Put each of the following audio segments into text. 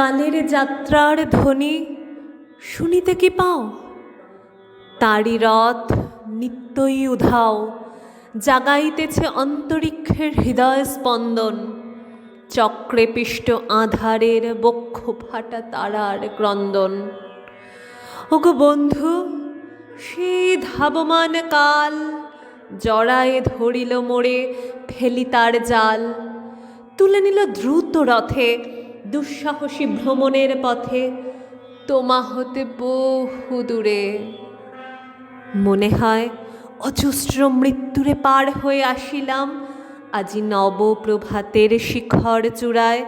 কালের যাত্রার ধ্বনি শুনিতে কি পাও? তারি রথ নিত্যই উধাও, জাগাইতেছে অন্তরিক্ষের হৃদয় স্পন্দন। চক্রে পিষ্ট আধারের বক্ষ ফাটা তারার ক্রন্দন। ওগো বন্ধু সেই ধাবমান কাল জড়ায়ে ধরিল মোড়ে ফেলি তার জাল। তুলে নিল দ্রুত রথে দুঃসাহসী ভ্রমণের পথে তোমা হতে বহু দূরে। মনে হয় অজস্র মৃত্যুরে পার হয়ে আসিলাম আজি নবপ্রভাতের শিখর চূড়ায়।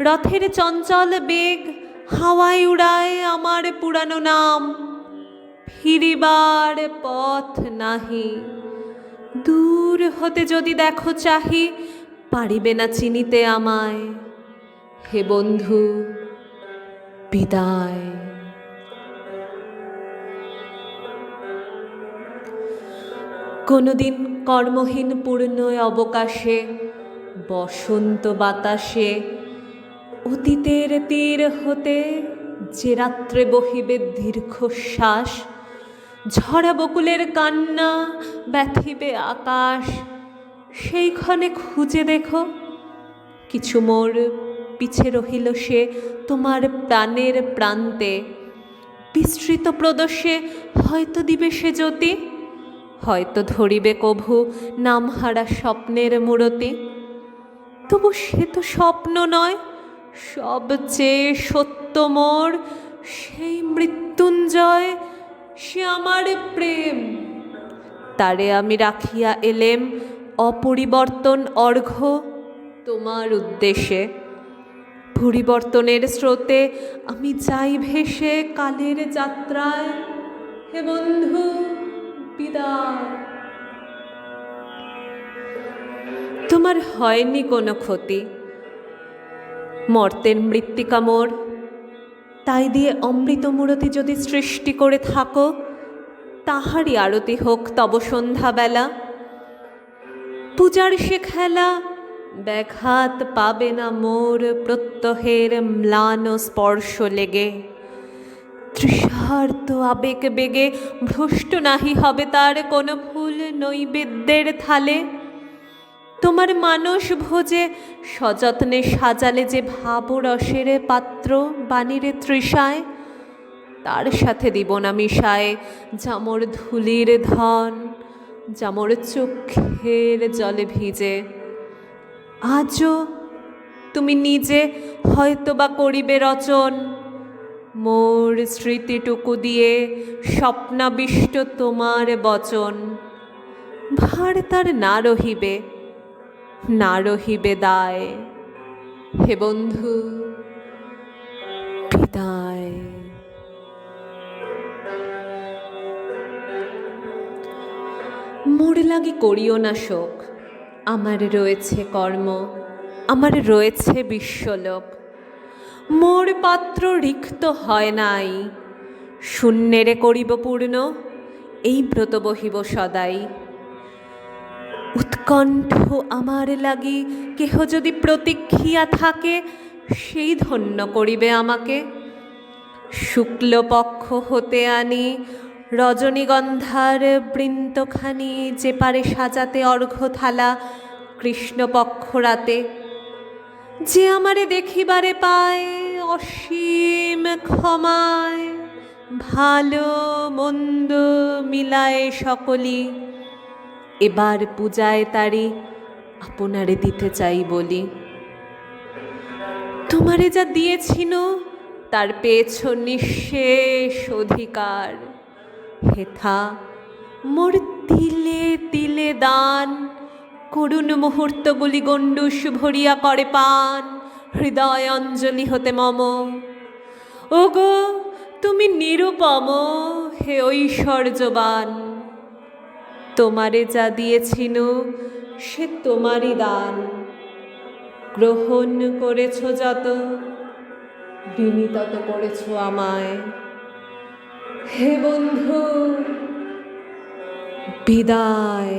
রথের চঞ্চল বেগ হাওয়ায় উড়ায় আমার পুরানো নাম। ফিরিবার পথ নাহি। দূর হতে যদি দেখো চাহি, পারিবে না চিনিতে আমায়। হে বন্ধু, বিদায়। কোনোদিন কর্মহীন পূর্ণ অবকাশে, বসন্ত বাতাসে, অতীতের তীর হতে যে রাত্রে বহিবে দীর্ঘশ্বাস, ঝরা বকুলের কান্না ব্যথিবে আকাশ, সেইখানে খুঁজে দেখো কিছু মোর পিছে রহিল সে তোমার প্রাণের প্রান্তে। বিস্তৃত প্রদর্শে হয়তো দিবে সে জ্যোতি, হয়তো ধরিবে কভু নামহারা স্বপ্নের মূরতি। তবু সে তো স্বপ্ন নয়, সবচেয়ে সত্য মোর সেই মৃত্যুঞ্জয়, সে আমার প্রেম। তারে আমি রাখিয়া এলেম অপরিবর্তন অর্ঘ্য তোমার উদ্দেশ্যে। পরিবর্তনের স্রোতে আমি যাই ভেসে কালের যাত্রায়। হে বন্ধু, বিদায়। তোমার হয়নি কোনো ক্ষতি। মর্তের মৃত্তিকা মোর তাই দিয়ে অমৃত মূরতি যদি সৃষ্টি করে থাকো, তাহারই আরতি হোক তব সন্ধ্যাবেলা। পূজার সে খেলা ব্যাঘাত পাবে না মোর প্রত্যহের ম্লান স্পর্শ লেগে। তৃষার্ত আবেগ বেগে ভ্রষ্ট নাহি হবে তার কোনো ফুল নৈবেদ্যের থালে। তোমার মানস ভোজে সযত্নে সাজালে যে ভাবরসের পাত্র বাণীরে তৃষায়, তার সাথে দিব না মিশায় যামর ধুলির ধন, যামর চোখের জলে ভিজে। আজও তুমি নিজে হয়তো বা করিবে রচন। মোর স্মৃতিটুকু দিয়ে স্বপ্নাবিষ্ট তোমার বচন। ভার তার না রহিবে না রহিবে দায়। হে বন্ধু, বিদায়। মোর লাগি করিও না শোক। আমার রয়েছে কর্ম, আমার রয়েছে বিশ্বলোক। মোর পাত্র রিক্ত হয় নাই, শূন্যেরে করিব পূর্ণ, এই ব্রত বহিব সদাই। উৎকণ্ঠ আমার লাগি কেহ যদি প্রতীক্ষিয়া থাকে, সেই ধন্য করিবে আমাকে। শুক্লপক্ষ হতে আনি রজনীগন্ধার বৃন্তখানি যে পারে সাজাতে অর্ঘ্য থালা কৃষ্ণপক্ষ রাতে যে আমারে দেখিবারে পায় অসীম ক্ষমায়, ভালো মন্দ মিলায় সকলি। এবার পূজায় তারি আপনারে দিতে চাই বলি। তোমারে যা দিয়েছিল তার পেয়েছ নিঃশেষ অধিকার। হেথা মোর তিলে তিলে দান। করুণ মুহূর্তগুলি গণ্ডুষ ভরিয়া করে পান। হৃদয় অঞ্জলি হতে মম। ওগো, তুমি নিরুপম, হে ঐশ্বর্যবান। তোমারে যা দিয়েছিল সে তোমারই দান। গ্রহণ করেছ যত ঋণী তত করেছ আমায়। হে বন্ধু বিদায়।